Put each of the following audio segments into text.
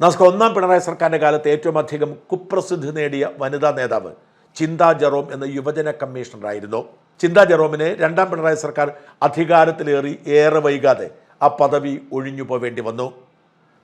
നമസ്കാരം ഒന്നാം പിണറായി സർക്കാരിന്റെ കാലത്ത് ഏറ്റവും അധികം കുപ്രസിദ്ധി നേടിയ വനിതാ നേതാവ് ചിന്താ ജെറോം എന്ന യുവജന കമ്മീഷണറായിരുന്നു. ചിന്താ ജെറോമിനെ രണ്ടാം പിണറായി സർക്കാർ അധികാരത്തിലേറി ഏറെ വൈകാതെ ആ പദവി ഒഴിഞ്ഞു പോവേണ്ടി വന്നു.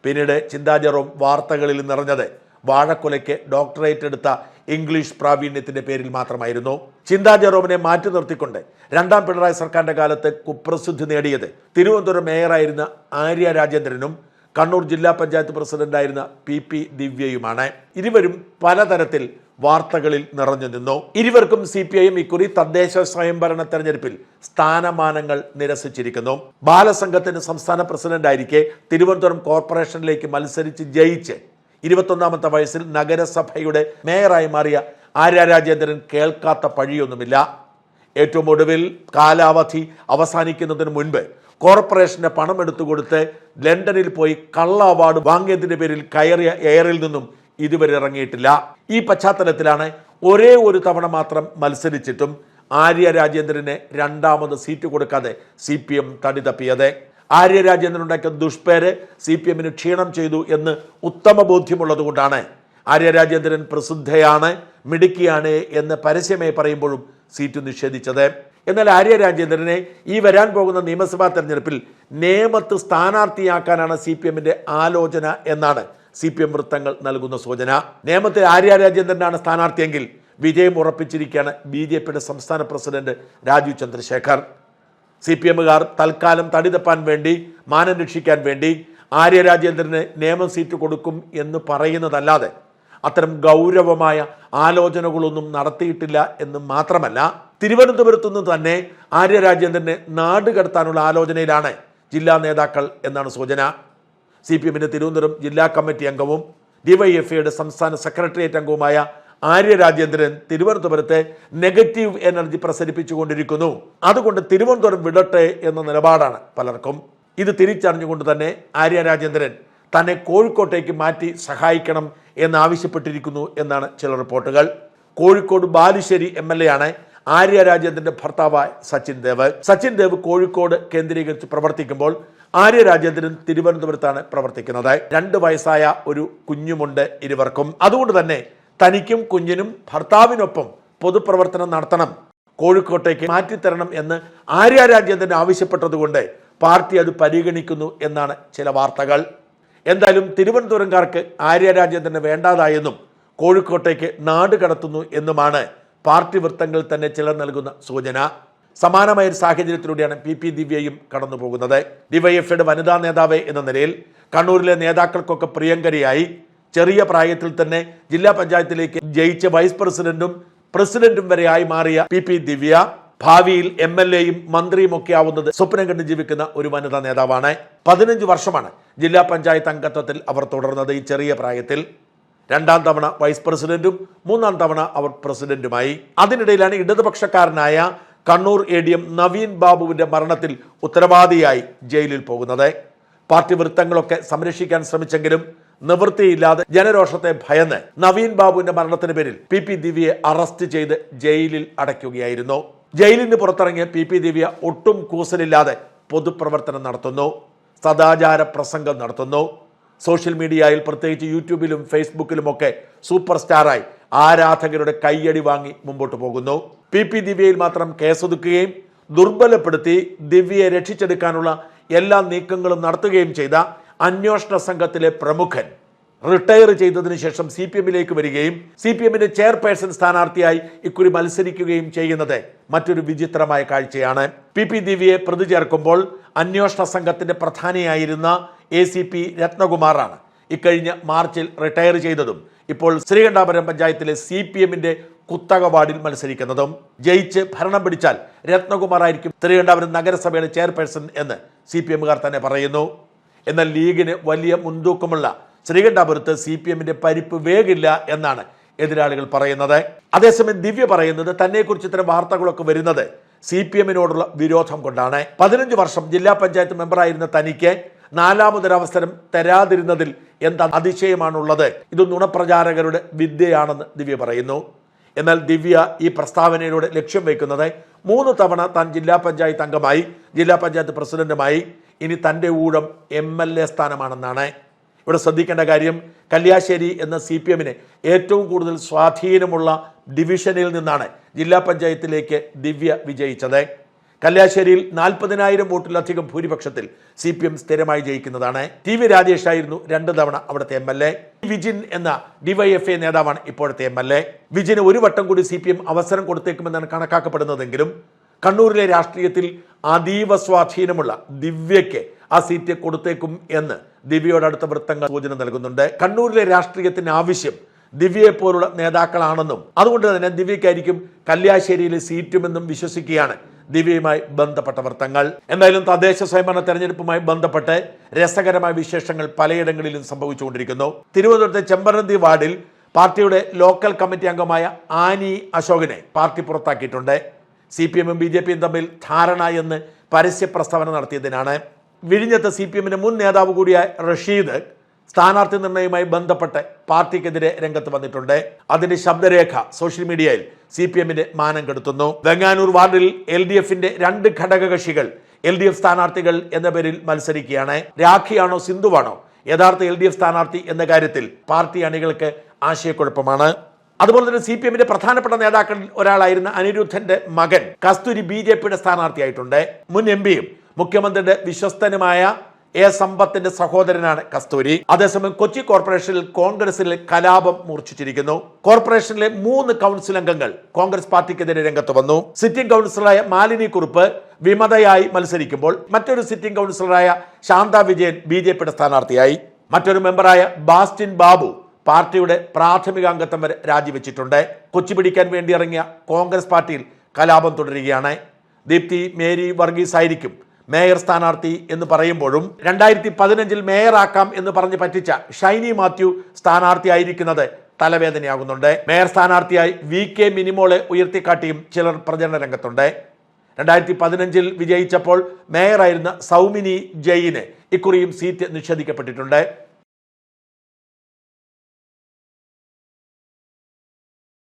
പിന്നീട് ചിന്താ ജെറോം വാർത്തകളിൽ നിറഞ്ഞത് വാഴക്കൊലയ്ക്ക് ഡോക്ടറേറ്റ് എടുത്ത ഇംഗ്ലീഷ് പ്രാവീണ്യത്തിന്റെ പേരിൽ മാത്രമായിരുന്നു. ചിന്താ ജെറോമിനെ മാറ്റി നിർത്തിക്കൊണ്ട് രണ്ടാം പിണറായി സർക്കാരിന്റെ കാലത്ത് കുപ്രസിദ്ധി നേടിയത് തിരുവനന്തപുരം മേയറായിരുന്ന ആര്യ രാജേന്ദ്രനും കണ്ണൂർ ജില്ലാ പഞ്ചായത്ത് പ്രസിഡന്റായിരുന്ന പി പി ദിവ്യയുമാണ്. ഇരുവരും പലതരത്തിൽ വാർത്തകളിൽ നിറഞ്ഞു നിന്നു. ഇരുവർക്കും സി പി ഐ എം ഇക്കുറി തദ്ദേശ സ്വയംഭരണ തെരഞ്ഞെടുപ്പിൽ സ്ഥാനമാനങ്ങൾ നിരസിച്ചിരിക്കുന്നു. ബാലസംഘത്തിന്റെ സംസ്ഥാന പ്രസിഡന്റായിരിക്കെ തിരുവനന്തപുരം കോർപ്പറേഷനിലേക്ക് മത്സരിച്ച് ജയിച്ച് ഇരുപത്തൊന്നാമത്തെ വയസ്സിൽ നഗരസഭയുടെ മേയറായി മാറിയ ആര്യ രാജേന്ദ്രൻ കേൾക്കാത്ത പഴിയൊന്നുമില്ല. ഏറ്റവും ഒടുവിൽ കാലാവധി അവസാനിക്കുന്നതിന് മുൻപ് കോർപ്പറേഷന് പണം എടുത്തു കൊടുത്ത് ലണ്ടനിൽ പോയി കള്ള അവാർഡ് വാങ്ങിയതിന്റെ പേരിൽ കയറിയ എയറിൽ നിന്നും ഇതുവരെ ഇറങ്ങിയിട്ടില്ല. ഈ പശ്ചാത്തലത്തിലാണ് ഒരേ ഒരു തവണ മാത്രം മത്സരിച്ചിട്ടും ആര്യ രാജേന്ദ്രന് രണ്ടാമത് സീറ്റ് കൊടുക്കാതെ സി പി എം തടി തപ്പിയത്. ആര്യ രാജേന്ദ്രൻ ഉണ്ടാക്കിയ ദുഷ്പേര് സി പി എമ്മിന് ക്ഷീണം ചെയ്തു എന്ന് ഉത്തമ ബോധ്യമുള്ളത് കൊണ്ടാണ്. ആര്യ രാജേന്ദ്രൻ പ്രസിദ്ധയാണ് മിടുക്കിയാണ് എന്ന് പരസ്യമായി പറയുമ്പോഴും സീറ്റ് നിഷേധിച്ചത്. എന്നാൽ ആര്യ രാജേന്ദ്രനെ ഈ വരാൻ പോകുന്ന നിയമസഭാ തെരഞ്ഞെടുപ്പിൽ നേമത്ത് സ്ഥാനാർത്ഥിയാക്കാനാണ് സി പി എമ്മിന്റെ ആലോചന എന്നാണ് സി പി എം വൃത്തങ്ങൾ നൽകുന്ന സൂചന. നേമത്തിൽ ആര്യ രാജേന്ദ്രനാണ് സ്ഥാനാർത്ഥിയെങ്കിൽ വിജയം ഉറപ്പിച്ചിരിക്കുകയാണ് ബി ജെ പിയുടെ സംസ്ഥാന president Rajeev Chandrasekhar. C P എമ്മുകാർ തൽക്കാലം തടിതപ്പാൻ വേണ്ടി മാനം രക്ഷിക്കാൻ വേണ്ടി ആര്യ രാജേന്ദ്രന് നിയമം സീറ്റ് കൊടുക്കും എന്ന് പറയുന്നതല്ലാതെ അത്തരം ഗൗരവമായ ആലോചനകളൊന്നും നടത്തിയിട്ടില്ല എന്ന് മാത്രമല്ല തിരുവനന്തപുരത്തു നിന്ന് തന്നെ ആര്യ രാജേന്ദ്രനെ നാട് കടത്താനുള്ള ആലോചനയിലാണ് ജില്ലാ നേതാക്കൾ എന്നാണ് സൂചന. സി പി എമ്മിന്റെ തിരുവനന്തപുരം ജില്ലാ കമ്മിറ്റി അംഗവും ഡിവൈഎഫ്ഐയുടെ സംസ്ഥാന സെക്രട്ടേറിയറ്റ് അംഗവുമായ ആര്യ രാജേന്ദ്രൻ തിരുവനന്തപുരത്തെ നെഗറ്റീവ് എനർജി പ്രസരിപ്പിച്ചുകൊണ്ടിരിക്കുന്നു. അതുകൊണ്ട് തിരുവനന്തപുരം വിടട്ടെ എന്ന നിലപാടാണ് പലർക്കും. ഇത് തിരിച്ചറിഞ്ഞുകൊണ്ട് തന്നെ ആര്യ രാജേന്ദ്രൻ തന്നെ കോഴിക്കോട്ടേക്ക് മാറ്റി സഹായിക്കണം എന്നാവശ്യപ്പെട്ടിരിക്കുന്നു എന്നാണ് ചില റിപ്പോർട്ടുകൾ. Kozhikode Balussery M L A ആണ് ആര്യ രാജേന്ദ്രന്റെ ഭർത്താവായ സച്ചിൻ ദേവ്. സച്ചിൻ ദേവ് കോഴിക്കോട് കേന്ദ്രീകരിച്ച് പ്രവർത്തിക്കുമ്പോൾ ആര്യ രാജേന്ദ്രൻ തിരുവനന്തപുരത്താണ് പ്രവർത്തിക്കുന്നത്. രണ്ട് വയസ്സായ ഒരു കുഞ്ഞുമുണ്ട് ഇരുവർക്കും. അതുകൊണ്ട് തന്നെ തനിക്കും കുഞ്ഞിനും ഭർത്താവിനൊപ്പം പൊതുപ്രവർത്തനം നടത്തണം. കോഴിക്കോട്ടേക്ക് മാറ്റിത്തരണം എന്ന് ആര്യ രാജേന്ദ്രൻ ആവശ്യപ്പെട്ടതുകൊണ്ട് പാർട്ടി അത് പരിഗണിക്കുന്നു എന്നാണ് ചില വാർത്തകൾ. എന്തായാലും തിരുവനന്തപുരംകാർക്ക് ആര്യരാജ്യം തന്നെ വേണ്ടാതായെന്നും കോഴിക്കോട്ടേക്ക് നാട് കടത്തുന്നു എന്നുമാണ് പാർട്ടി വൃത്തങ്ങളിൽ തന്നെ ചിലർ നൽകുന്ന സൂചന. സമാനമായ ഒരു സാഹചര്യത്തിലൂടെയാണ് പി പി ദിവ്യയും കടന്നു പോകുന്നത് ഡിവൈഎഫ്ഐയുടെ വനിതാ നേതാവ് എന്ന നിലയിൽ കണ്ണൂരിലെ നേതാക്കൾക്കൊക്കെ പ്രിയങ്കരിയായി. ചെറിയ പ്രായത്തിൽ തന്നെ ജില്ലാ പഞ്ചായത്തിലേക്ക് ജയിച്ച വൈസ് പ്രസിഡന്റും പ്രസിഡന്റും വരെ ആയി മാറിയ പി പി ദിവ്യ ഭാവിയിൽ എം എൽ എയും മന്ത്രിയും ഒക്കെ ആവുന്നത് സ്വപ്നം കണ്ട് ജീവിക്കുന്ന ഒരു വനിതാ നേതാവാണ്. പതിനഞ്ച് വർഷമാണ് ജില്ലാ പഞ്ചായത്ത് അംഗത്വത്തിൽ അവർ തുടർന്നത് ഈ ചെറിയ പ്രായത്തിൽ. രണ്ടാം തവണ വൈസ് പ്രസിഡന്റും മൂന്നാം തവണ അവർ പ്രസിഡന്റുമായി. അതിനിടയിലാണ് ഇടതുപക്ഷക്കാരനായ Kannur A D M Naveen ബാബുവിന്റെ മരണത്തിൽ ഉത്തരവാദിയായി ജയിലിൽ പോകുന്നത്. പാർട്ടി വൃത്തങ്ങളൊക്കെ സംരക്ഷിക്കാൻ ശ്രമിച്ചെങ്കിലും നിവൃത്തിയില്ലാതെ ജനരോഷത്തെ ഭയന്ന് നവീൻ ബാബുവിന്റെ മരണത്തിന് പേരിൽ പി പി ദിവ്യയെ അറസ്റ്റ് ചെയ്ത് ജയിലിൽ അടയ്ക്കുകയായിരുന്നു. ജയിലിന് പുറത്തിറങ്ങിയ പി പി ദിവ്യ ഒട്ടും കൂസലില്ലാതെ പൊതുപ്രവർത്തനം നടത്തുന്നു. സദാചാര പ്രസംഗം നടത്തുന്നു. സോഷ്യൽ മീഡിയയിൽ പ്രത്യേകിച്ച് യൂട്യൂബിലും ഫേസ്ബുക്കിലുമൊക്കെ സൂപ്പർ സ്റ്റാറായി ആരാധകരുടെ കയ്യടി വാങ്ങി മുമ്പോട്ട് പോകുന്നു. പി പി ദിവ്യയിൽ മാത്രം കേസൊതുക്കുകയും ദുർബലപ്പെടുത്തി ദിവ്യയെ രക്ഷിച്ചെടുക്കാനുള്ള എല്ലാ നീക്കങ്ങളും നടത്തുകയും ചെയ്ത അന്വേഷണ സംഘത്തിലെ പ്രമുഖൻ റിട്ടയർ ചെയ്തതിനു ശേഷം സി പി എമ്മിലേക്ക് വരികയും സി പി എമ്മിന്റെ ചെയർപേഴ്സൺ സ്ഥാനാർത്ഥിയായി ഇക്കുറി മത്സരിക്കുകയും ചെയ്യുന്നത് മറ്റൊരു വിചിത്രമായ കാഴ്ചയാണ്. പി. പി. ദിവ്യയെ പ്രതി ചേർക്കുമ്പോൾ അന്വേഷണ സംഘത്തിന്റെ പ്രധാനിയായിരുന്ന എ സി പി രത്നകുമാറാണ് ഇക്കഴിഞ്ഞ മാർച്ചിൽ റിട്ടയർ ചെയ്തതും ഇപ്പോൾ ശ്രീകണ്ഠാപുരം പഞ്ചായത്തിലെ സി പി എമ്മിന്റെ കുത്തക വാർഡിൽ മത്സരിക്കുന്നതും. ജയിച്ച് ഭരണം പിടിച്ചാൽ രത്നകുമാർ ആയിരിക്കും ശ്രീകണ്ഠാപുരം നഗരസഭയുടെ ചെയർപേഴ്സൺ എന്ന് സി പി എമ്മുകാർ തന്നെ പറയുന്നു. എന്നാൽ ലീഗിന് വലിയ മുൻതൂക്കമുള്ള ശ്രീകണ്ഠാപുരത്ത് സി പി എമ്മിന്റെ പരിപ്പ് വേഗില്ല എന്നാണ് എതിരാളികൾ പറയുന്നത്. അതേസമയം ദിവ്യ പറയുന്നത് തന്നെക്കുറിച്ച് ഇത്തരം വാർത്തകളൊക്കെ വരുന്നത് സി പി എമ്മിനോടുള്ള വിരോധം കൊണ്ടാണ്. പതിനഞ്ച് വർഷം ജില്ലാ പഞ്ചായത്ത് മെമ്പറായിരുന്ന തനിക്ക് നാലാമതൊരവസരം തരാതിരുന്നതിൽ എന്താ അതിശയമാണുള്ളത്? ഇത് നുണപ്രചാരകരുടെ വിദ്യയാണെന്ന് ദിവ്യ പറയുന്നു. എന്നാൽ ദിവ്യ ഈ പ്രസ്താവനയിലൂടെ ലക്ഷ്യം വയ്ക്കുന്നത് മൂന്ന് തവണ താൻ ജില്ലാ പഞ്ചായത്ത് അംഗമായി ജില്ലാ പഞ്ചായത്ത് പ്രസിഡന്റുമായി ഇനി തന്റെ ഊഴം എം എൽ എ സ്ഥാനമാണെന്നാണ്. ഇവിടെ ശ്രദ്ധിക്കേണ്ട കാര്യം കല്യാശ്ശേരി എന്ന സി പി എമ്മിന് ഏറ്റവും കൂടുതൽ സ്വാധീനമുള്ള ഡിവിഷനിൽ നിന്നാണ് ജില്ലാ പഞ്ചായത്തിലേക്ക് ദിവ്യ വിജയിച്ചത്. കല്യാശ്ശേരിയിൽ നാൽപ്പതിനായിരം വോട്ടിലധികം ഭൂരിപക്ഷത്തിൽ സി പി എം സ്ഥിരമായി ജയിക്കുന്നതാണ്. ടി വി രാജേഷ് ആയിരുന്നു രണ്ട് തവണ അവിടുത്തെ എം എൽ എ. വിജിൻ എന്ന ഡിവൈഎഫ്ഐ നേതാവാണ് ഇപ്പോഴത്തെ എം എൽ എ. വിജിന് ഒരു വട്ടം കൂടി സി പി എം അവസരം കൊടുത്തേക്കുമെന്നാണ് കണക്കാക്കപ്പെടുന്നതെങ്കിലും കണ്ണൂരിലെ രാഷ്ട്രീയത്തിൽ അതീവ സ്വാധീനമുള്ള ദിവ്യയ്ക്ക് ആ സീറ്റ് കൊടുത്തേക്കും എന്ന് ദിവ്യയോട് അടുത്ത വൃത്തങ്ങൾ സൂചന നൽകുന്നുണ്ട്. കണ്ണൂരിലെ രാഷ്ട്രീയത്തിന് ആവശ്യം ദിവ്യയെ പോലുള്ള നേതാക്കളാണെന്നും അതുകൊണ്ട് തന്നെ ദിവ്യക്കായിരിക്കും കല്യാശ്ശേരിയിലെ സീറ്റുമെന്നും വിശ്വസിക്കുകയാണ് ദിവ്യയുമായി ബന്ധപ്പെട്ട വൃത്തങ്ങൾ. എന്തായാലും തദ്ദേശ സ്വയംഭരണ തെരഞ്ഞെടുപ്പുമായി ബന്ധപ്പെട്ട് രസകരമായ വിശേഷങ്ങൾ പലയിടങ്ങളിലും സംഭവിച്ചുകൊണ്ടിരിക്കുന്നു. തിരുവനന്തപുരത്തെ ചെമ്പരന്തി വാർഡിൽ പാർട്ടിയുടെ ലോക്കൽ കമ്മിറ്റി അംഗമായ ആനി അശോകനെ പാർട്ടി പുറത്താക്കിയിട്ടുണ്ട്. സി പി എമ്മും ബി ജെ പിയും തമ്മിൽ ധാരണ എന്ന് പരസ്യ പ്രസ്താവന നടത്തിയതിനാണ്. വിഴിഞ്ഞത്ത് സി പി എമ്മിന്റെ മുൻ നേതാവ് കൂടിയായ റഷീദ് സ്ഥാനാർത്ഥി നിർണയവുമായി ബന്ധപ്പെട്ട് പാർട്ടിക്കെതിരെ രംഗത്ത് വന്നിട്ടുണ്ട്. അതിന്റെ ശബ്ദരേഖ സോഷ്യൽ മീഡിയയിൽ സി പി എമ്മിന്റെ മാനം കെടുത്തുന്നു. വെങ്ങാനൂർ വാർഡിൽ എൽ ഡി എഫിന്റെ രണ്ട് ഘടകകക്ഷികൾ എൽ ഡി എഫ് സ്ഥാനാർത്ഥികൾ എന്ന പേരിൽ മത്സരിക്കുകയാണ്. രാഖിയാണോ സിന്ധുവാണോ യഥാർത്ഥ എൽ ഡി എഫ് സ്ഥാനാർത്ഥി എന്ന കാര്യത്തിൽ പാർട്ടി അണികൾക്ക് ആശയക്കുഴപ്പമാണ്. അതുപോലെ തന്നെ സി പി എമ്മിന്റെ പ്രധാനപ്പെട്ട നേതാക്കളിൽ ഒരാളായിരുന്ന അനിരുദ്ധന്റെ മകൻ കസ്തൂരി ബി ജെ പിയുടെ സ്ഥാനാർത്ഥിയായിട്ടുണ്ട്. മുൻ എം പിയും മുഖ്യമന്ത്രിയുടെ വിശ്വസ്തനുമായ എ സമ്പത്തിന്റെ സഹോദരനാണ് കസ്തൂരി. അതേസമയം കൊച്ചി കോർപ്പറേഷനിൽ കോൺഗ്രസിൽ കലാപം മൂർച്ഛിച്ചിരിക്കുന്നു. കോർപ്പറേഷനിലെ മൂന്ന് കൗൺസിൽ അംഗങ്ങൾ കോൺഗ്രസ് പാർട്ടിക്കെതിരെ രംഗത്ത് വന്നു. സിറ്റിംഗ് കൗൺസിലറായ മാലിനി കുറുപ്പ് വിമതയായി മത്സരിക്കുമ്പോൾ മറ്റൊരു സിറ്റിംഗ് കൗൺസിലറായ ശാന്ത വിജയൻ ബി ജെ പിയുടെ സ്ഥാനാർത്ഥിയായി. മറ്റൊരു മെമ്പറായ ബാസ്റ്റിൻ ബാബു പാർട്ടിയുടെ പ്രാഥമിക അംഗത്വം വരെ രാജിവെച്ചിട്ടുണ്ട്. കൊച്ചി പിടിക്കാൻ വേണ്ടി ഇറങ്ങിയ കോൺഗ്രസ് പാർട്ടിയിൽ കലാപം തുടരുകയാണ്. ദീപ്തി മേരി വർഗീസ് ആയിരിക്കും മേയർ സ്ഥാനാർത്ഥി എന്ന് പറയുമ്പോഴും രണ്ടായിരത്തി പതിനഞ്ചിൽ മേയറാക്കാം എന്ന് പറഞ്ഞ് പറ്റിച്ച ഷൈനി മാത്യു സ്ഥാനാർത്ഥിയായിരിക്കുന്നത് തലവേദനയാകുന്നുണ്ട്. മേയർ സ്ഥാനാർത്ഥിയായി വി കെ മിനിമോളെ ഉയർത്തിക്കാട്ടിയും ചിലർ പ്രചരണ രംഗത്തുണ്ട്. രണ്ടായിരത്തി പതിനഞ്ചിൽ വിജയിച്ചപ്പോൾ മേയറായിരുന്ന സൗമിനി ജയിന് ഇക്കുറിയും സീറ്റ് നിഷേധിക്കപ്പെട്ടിട്ടുണ്ട്.